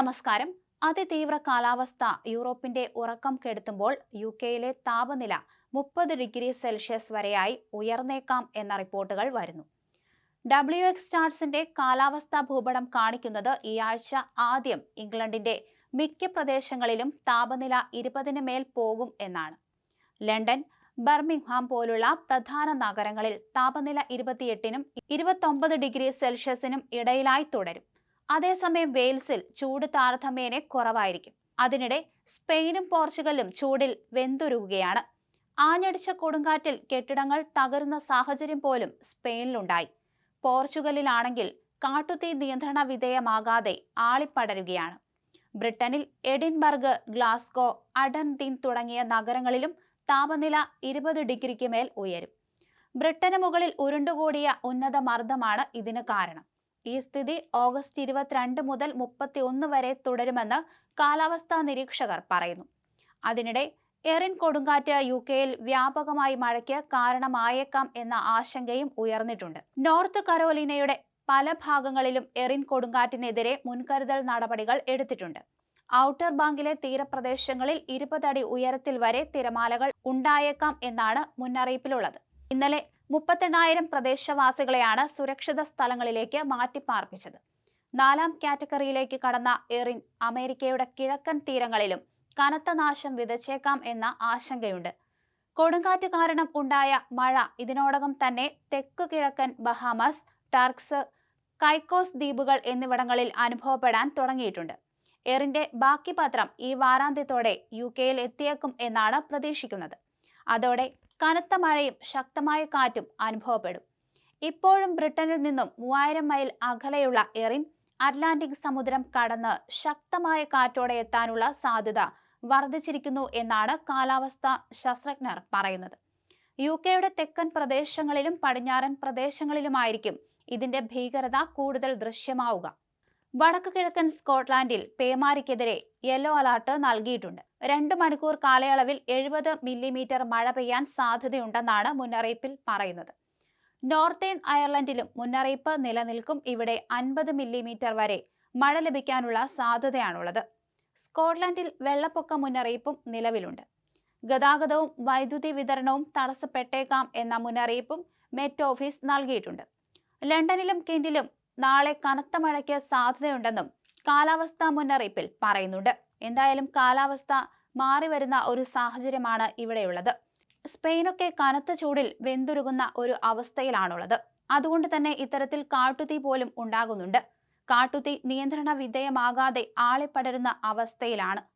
നമസ്കാരം. അതിതീവ്ര കാലാവസ്ഥ യൂറോപ്പിന്റെ ഉറക്കം കെടുത്തുമ്പോൾ യു കെയിലെ താപനില മുപ്പത് ഡിഗ്രി സെൽഷ്യസ് വരെയായി ഉയർന്നേക്കാം എന്ന റിപ്പോർട്ടുകൾ വരുന്നു. ഡബ്ല്യു എക്സ് ചാർട്സിന്റെ കാലാവസ്ഥാ ഭൂപടം കാണിക്കുന്നത് ഈ ആഴ്ച ആദ്യം ഇംഗ്ലണ്ടിന്റെ മിക്ക പ്രദേശങ്ങളിലും താപനില ഇരുപതിന് മേൽ പോകും എന്നാണ്. ലണ്ടൻ ബർമിംഗ്ഹാം പോലുള്ള പ്രധാന നഗരങ്ങളിൽ താപനില ഇരുപത്തിയെട്ടിനും ഇരുപത്തൊമ്പത് ഡിഗ്രി സെൽഷ്യസിനും ഇടയിലായി തുടരും. അതേസമയം വെയിൽസിൽ ചൂട് താരതമ്യേനെ കുറവായിരിക്കും. അതിനിടെ സ്പെയിനും പോർച്ചുഗലും ചൂടിൽ വെന്തുരുകുകയാണ്. ആഞ്ഞടിച്ച കൊടുങ്കാറ്റിൽ കെട്ടിടങ്ങൾ തകരുന്ന സാഹചര്യം പോലും സ്പെയിനിലുണ്ടായി. പോർച്ചുഗലിലാണെങ്കിൽ കാട്ടുതീ നിയന്ത്രണ വിധേയമാകാതെ ആളിപ്പടരുകയാണ്. ബ്രിട്ടനിൽ എഡിൻബർഗ് ഗ്ലാസ്കോ അഡൻതീൻ തുടങ്ങിയ നഗരങ്ങളിലും താപനില ഇരുപത് ഡിഗ്രിക്ക് മേൽ ഉയരും. ബ്രിട്ടന് മുകളിൽ ഉരുണ്ടുകൂടിയ ഉന്നത മർദ്ദമാണ് ഇതിന് കാരണം. ഈ സ്ഥിതി ഓഗസ്റ്റ് ഇരുപത്തിരണ്ട് മുതൽ മുപ്പത്തി ഒന്ന് വരെ തുടരുമെന്ന് കാലാവസ്ഥാ നിരീക്ഷകർ പറയുന്നു. അതിനിടെ എറിൻ കൊടുങ്കാറ്റ് യു കെയിൽ വ്യാപകമായി മഴയ്ക്ക് കാരണമായേക്കാം എന്ന ആശങ്കയും ഉയർന്നിട്ടുണ്ട്. നോർത്ത് കരോലിനയുടെ പല ഭാഗങ്ങളിലും എറിൻ കൊടുങ്കാറ്റിനെതിരെ മുൻകരുതൽ നടപടികൾ എടുത്തിട്ടുണ്ട്. ഔട്ടർ ബാങ്കിലെ തീരപ്രദേശങ്ങളിൽ ഇരുപതടി ഉയരത്തിൽ വരെ തിരമാലകൾ ഉണ്ടായേക്കാം എന്നാണ് മുന്നറിയിപ്പിലുള്ളത്. ഇന്നലെ മുപ്പത്തെണ്ണായിരം പ്രദേശവാസികളെയാണ് സുരക്ഷിത സ്ഥലങ്ങളിലേക്ക് മാറ്റിപ്പാർപ്പിച്ചത്. നാലാം കാറ്റഗറിയിലേക്ക് കടന്ന എറിൻ അമേരിക്കയുടെ കിഴക്കൻ തീരങ്ങളിലും കനത്ത നാശം വിതച്ചേക്കാം എന്ന ആശങ്കയുണ്ട്. കൊടുങ്കാറ്റ് കാരണം ഉണ്ടായ മഴ ഇതിനോടകം തന്നെ തെക്ക് കിഴക്കൻ ബഹാമസ് ടർക്സ് കൈക്കോസ് ദ്വീപുകൾ എന്നിവിടങ്ങളിൽ അനുഭവപ്പെടാൻ തുടങ്ങിയിട്ടുണ്ട്. എറിന്റെ ബാക്കി പത്രം ഈ വാരാന്ത്യത്തോടെ യു കെയിൽ എത്തിയേക്കും എന്നാണ് പ്രതീക്ഷിക്കുന്നത്. അതോടെ കനത്ത മഴയും ശക്തമായ കാറ്റും അനുഭവപ്പെടും. ഇപ്പോഴും ബ്രിട്ടനിൽ നിന്നും മൂവായിരം മൈൽ അകലെയുള്ള എറിൻ അറ്റ്ലാന്റിക് സമുദ്രം കടന്ന് ശക്തമായ കാറ്റോടെ എത്താനുള്ള സാധ്യത വർദ്ധിച്ചിരിക്കുന്നു എന്നാണ് കാലാവസ്ഥാ ശാസ്ത്രജ്ഞർ പറയുന്നത്. യു കെയുടെ തെക്കൻ പ്രദേശങ്ങളിലും പടിഞ്ഞാറൻ പ്രദേശങ്ങളിലുമായിരിക്കും ഇതിന്റെ ഭീകരത കൂടുതൽ ദൃശ്യമാവുക. വടക്ക് കിഴക്കൻ സ്കോട്ട്ലാൻഡിൽ പേമാരിക്കെതിരെ യെല്ലോ അലർട്ട് നൽകിയിട്ടുണ്ട്. രണ്ട് മണിക്കൂർ കാലയളവിൽ എഴുപത് മില്ലിമീറ്റർ മഴ പെയ്യാൻ സാധ്യതയുണ്ടെന്നാണ് മുന്നറിയിപ്പിൽ പറയുന്നത്. നോർത്തേൺ അയർലൻഡിലും മുന്നറിയിപ്പ് നിലനിൽക്കും. ഇവിടെ അൻപത് മില്ലിമീറ്റർ വരെ മഴ ലഭിക്കാനുള്ള സാധ്യതയാണുള്ളത്. സ്കോട്ട്ലൻഡിൽ വെള്ളപ്പൊക്ക മുന്നറിയിപ്പും നിലവിലുണ്ട്. ഗതാഗതവും വൈദ്യുതി വിതരണവും തടസ്സപ്പെട്ടേക്കാം എന്ന മുന്നറിയിപ്പും മെറ്റ് ഓഫീസ് നൽകിയിട്ടുണ്ട്. ലണ്ടനിലും കെന്റിലും നാളെ കനത്ത മഴയ്ക്ക് സാധ്യതയുണ്ടെന്നും കാലാവസ്ഥാ മുന്നറിയിപ്പിൽ പറയുന്നുണ്ട്. എന്തായാലും കാലാവസ്ഥ മാറി വരുന്ന ഒരു സാഹചര്യമാണ് ഇവിടെയുള്ളത്. സ്പെയിനൊക്കെ കനത്ത ചൂടിൽ വെന്തുരുകുന്ന ഒരു അവസ്ഥയിലാണുള്ളത്. അതുകൊണ്ട് തന്നെ ഇത്തരത്തിൽ കാട്ടുതീ പോലും ഉണ്ടാകുന്നുണ്ട്. കാട്ടുതീ നിയന്ത്രണ വിധേയമാകാതെ പടരുന്ന അവസ്ഥയിലാണ്